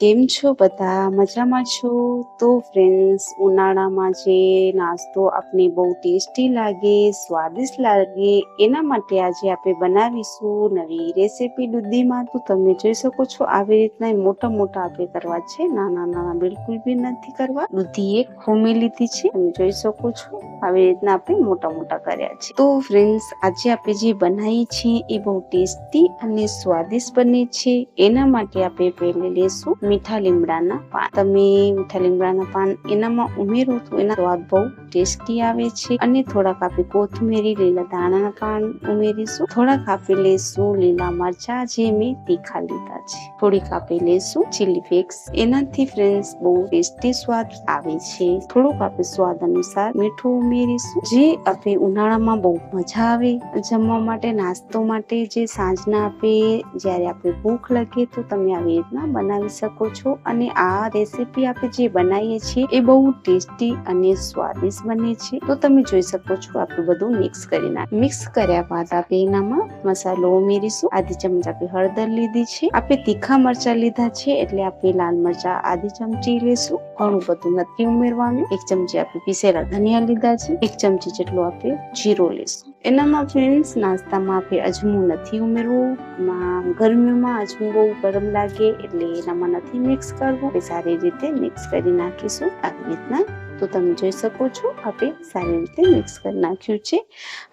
કેમ છો બધા? મજામાં છો? તો ફ્રેન્ડ્સ ઉનાળામાં જે નાસ્તો આપને બહુ ટેસ્ટી લાગે, સ્વાદિષ્ટ લાગે, એના માટે આજે આપણે બનાવીશું નવી રેસીપી દૂધીમાં. તો તમે જોઈ શકો છો, આવી રીતના મોટા મોટા આપણે કરવા છે. નાના નાના બિલકુલ બી નથી કરવા. દૂધી એક ખોમી લીધી છે. તમે જોઈ શકો છો, આવી રીતના આપણે મોટા મોટા કર્યા છે. તો ફ્રેન્ડ્સ આજે આપણે જે બનાવી છે એ બહુ ટેસ્ટી અને સ્વાદિષ્ટ બને છે. એના માટે આપણે પહેલે લેશું મીઠા લીમડાના પાન. તમે મીઠા લીમડાના પાન એનામાં ઉમેરો તો એના સ્વાદ બહુ ટેસ્ટી આવે છે. અને થોડાક આપણે કોથમીરી, લીલા દાણાના પાન ઉમેરીશું. થોડાક આપી લેશું લીલા મરચા જે મેં તીખા લીધા છે. થોડીક આપી લેશું ચીલી ફ્લેક્સ એનાથી ફ્રેન્ડ્સ બહુ ટેસ્ટી સ્વાદ આવે છે. થોડોક આપણે સ્વાદ અનુસાર મીઠું ઉમેરીશું. જે આપણે ઉનાળામાં બહુ મજા આવે. જમવા માટે, નાસ્તો માટે જે સાંજના આપે જ્યારે આપણે ભૂખ લાગે તો તમે આવી રીતના બનાવી શકો છો અને આ રેસીપી આપણે જે બનાવીએ છીએ એ બહુ ટેસ્ટી અને સ્વાદિષ્ટ બને છે. તો તમે જોઈ શકો છો આપણે બધું મિક્સ કરી નાખ, મિક્સ કર્યા બાદ આપણે એનામાં મસાલો ઉમેરીશું. આધી ચમચ આપણે હળદર લીધી છે. આપણે તીખા મરચા લીધા છે એટલે આપણે લાલ મરચા આધી ચમચી લેશું. ઘણું બધું નથી ઉમેરવાનું. એક ચમચી આપણે પીસેલા ધનિયા લીધા છે. એક ચમચી જેટલું આપણે જીરો લેશું. એનામાં ફ્રેન્ડ્સ નાસ્તામાં આપણે અજમું નથી ઉમેરવું એમાં ગરમીમાં અજમું બહુ ગરમ લાગે એટલે એનામાં નથી મિક્સ કરવું. એ સારી રીતે મિક્સ કરી નાખીશું આવી રીતના. તો તમે જોઈ શકો છો, આપણે સારી રીતે મિક્સ કરી નાખ્યું છે.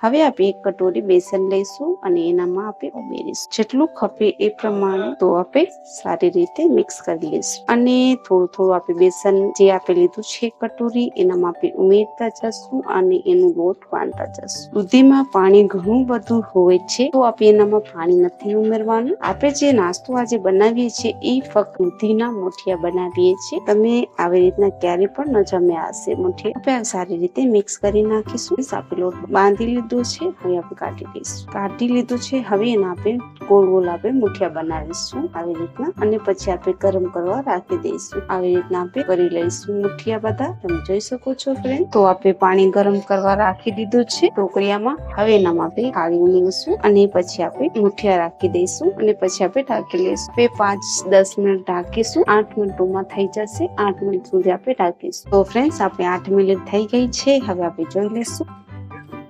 હવે આપણે એક કટોરી બેસન લઈશું અને એનામાં આપણે ઉમેરીશું. જેટલું ખપે એ પ્રમાણે તો આપણે સારી રીતે મિક્સ કરી લઈશું. અને થોડું થોડું આપણે બેસન જે આપણે લીધું છે કટોરી, એનામાં આપણે ઉમેરતા જશું અને એનું લોટ બાંધતા જશું. દૂધીમાં પાણી ઘણું બધું હોય છે, તો આપણે એનામાં પાણી નથી ઉમેરવાનું. આપણે જે નાસ્તો આજે બનાવીએ છીએ એ ફક્ત દૂધીના મોઠિયા બનાવીએ છીએ. તમે આવી રીતના ક્યારે પણ ન જમ્યા હશે મુઠ્ઠી આપણે સારી રીતે મિક્સ કરી નાખીશું. આપણે લોટ બાંધી લીધો છે. હવે આપણે કાઢી દઈશું કાઢી લીધું છે. હવે એના આપણે ગોળ ગોળ આપણે મુઠિયા બનાવીશું. આવી રીતના. અને પછી આપણે ગરમ કરવા રાખી દઈશું. આવી રીતના આપણે કરી લઈશું મુઠિયા બધા. તમે જોઈ શકો છો ફ્રેન્ડ તો આપણે પાણી ગરમ કરવા રાખી દીધું છે. ટોકરિયામાં હવે એનામાં આપણે કાળી ઉમેરીશું અને પછી આપણે મુઠિયા રાખી દઈશું. અને પછી આપણે ઢાંકી લઈશું. બે, પાંચ, દસ મિનિટ ઢાંકીશું. આઠ મિનિટોમાં થઈ જશે. આઠ મિનિટ સુધી આપણે ઢાંકીશું. તો ફ્રેન્ડ્સ આપણે આઠ મિનિટ થઈ ગઈ છે. હવે આપણે જોઈ લઈશું.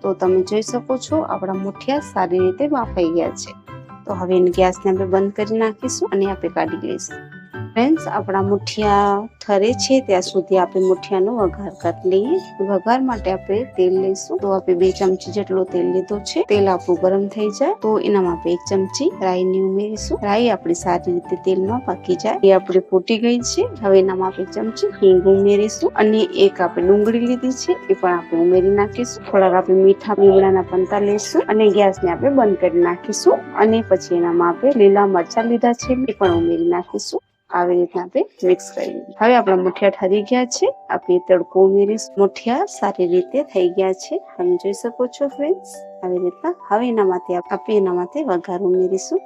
તો તમે જોઈ શકો છો, આપણા મુઠિયા સારી રીતે બાફાઈ ગયા છે. તો હવે એને ગેસને આપણે બંધ કરી નાખીશું અને આપણે કાઢી લઈશું. ફ્રેન્ડ્સ આપણા મુઠિયા ઠરે છે, ત્યાં સુધી આપણે મુઠિયાનો વઘાર કરી લઈએ. વઘાર માટે આપણે તેલ લઈશું. તો આપણે બે ચમચી જેટલો તેલ લીધો છે. તેલ આપણું ગરમ થઈ જાય. તો એનામાં આપણે એક ચમચી રાઈની ઉમેરીશું. રાઈ આપણી સારી રીતે તેલમાં પાકી જાય. એ આપણે ફૂટી ગઈ છે. હવે એનામાં આપણે ચમચી હિંગ ઉમેરીશું. અને એક આપણે ડુંગળી લીધી છે. એ પણ આપણે ઉમેરી નાખીશું. થોડાક આપણે મીઠા લીમડાના પંતા લઈશું. અને ગેસને આપણે બંધ કરી નાખીશું. અને પછી એનામાં આપણે લીલા મરચા લીધા છે. એ પણ ઉમેરી નાખીશું. આવી રીતના આપણે મિક્સ કરી લઈએ. હવે આપણા મુઠિયા ઠરી ગયા છે. આપણે તડકો ઉમેરી મુઠિયા સારી રીતે થઈ ગયા છે. તમે જોઈ શકો છો ફ્રેન્ડ્સ આવી રીતના. હવે એના માટે આપણે એના માટે વઘાર ઉમેરીશું.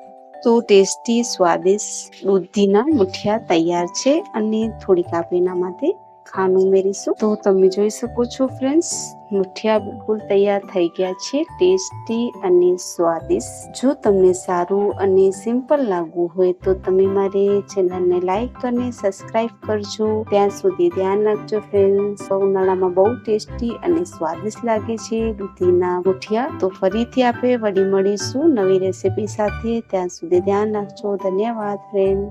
તો ટેસ્ટી સ્વાદિષ્ટ દૂધીના મુઠિયા તૈયાર છે. અને થોડીક આપણે એના માટે ખાંડ ઉમેરીશું. તો તમે જોઈ શકો છો ફ્રેન્ડ્સ મુઠિયા બિલકુલ તૈયાર થઈ ગયા છે, ટેસ્ટી અને સ્વાદિષ્ટ. જો તમને સારું અને સિમ્પલ લાગવું હોય તો તમે મારી ચેનલને લાઈક અને સબસ્ક્રાઇબ કરજો. ત્યાં સુધી ધ્યાન રાખજો ફ્રેન્ડ્સ ઉનાળામાં બહુ ટેસ્ટી અને સ્વાદિષ્ટ લાગે છે દૂધીના મુઠિયા. તો ફરીથી આપણે વળી મળીશું નવી રેસીપી સાથે. ત્યાં સુધી ધ્યાન રાખજો. ધન્યવાદ ફ્રેન્ડ